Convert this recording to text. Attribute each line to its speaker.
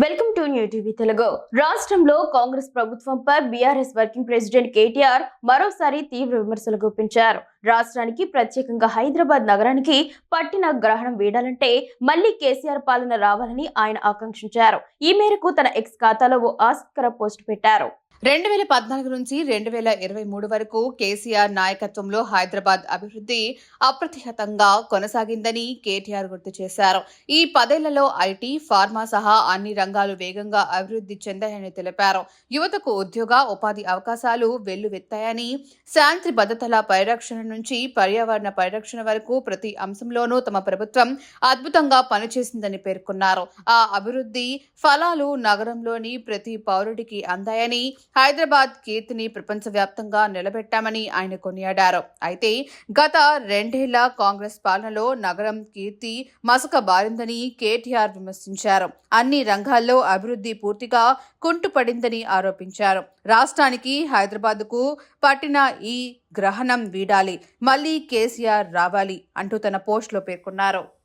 Speaker 1: Welcome to new TV Telugu. రాష్ట్రంలో కాంగ్రెస్ ప్రభుత్వంపై BRS working president KTR మరోసారి తీవ్ర విమర్శలు గుప్పించారు. రాష్ట్రానికి ప్రత్యేకంగా హైదరాబాద్ నగరానికి పట్టిన గ్రహణం వీడాలంటే మళ్ళీ కేసీఆర్ పాలన రావాలని ఆయన ఆకాంక్షించారు. ఈ మేరకు తన ఎక్స్ ఖాతాలో ఓ ఆసక్తికర పోస్ట్ పెట్టారు.
Speaker 2: రెండు వేల పద్నాలుగు నుంచి రెండు వేల ఇరవై మూడు వరకు కేసీఆర్ నాయకత్వంలో హైదరాబాద్ అభివృద్ధి అప్రతిహతంగా కొనసాగిందని కేటీఆర్ గుర్తు చేశారు. ఈ పదేళ్ళలో ఐటీ ఫార్మా సహా అన్ని రంగాలు వేగంగా అభివృద్ధి చెందాయని తెలిపారు. యువతకు ఉద్యోగ ఉపాధి అవకాశాలు వెల్లువెత్తాయని శాంతి భద్రతల పరిరక్షణ నుంచి పర్యావరణ పరిరక్షణ వరకు ప్రతి అంశంలోనూ తమ ప్రభుత్వం అద్భుతంగా పనిచేసిందని పేర్కొన్నారు. ఆ అభివృద్ధి ఫలాలు నగరంలోని ప్రతి పౌరుడికి అందాయని హైదరాబాద్ కీర్తిని ప్రపంచవ్యాప్తంగా నిలబెట్టామని ఆయన కొనియాడారు. అయితే గత రెండేళ్ళ కాంగ్రెస్ పాలనలో నగరం కీర్తి మసక బారిందని కేటీఆర్ విమర్శించారు. అన్ని రంగాల్లో అభివృద్ధి పూర్తిగా కుంటుపడిందని ఆరోపించారు. రాష్ట్రానికి హైదరాబాద్కు పట్టిన ఈ గ్రహణం వీడాలి. మళ్ళీ కేసీఆర్ రావాలి అంటూ తన పోస్టులో పేర్కొన్నారు.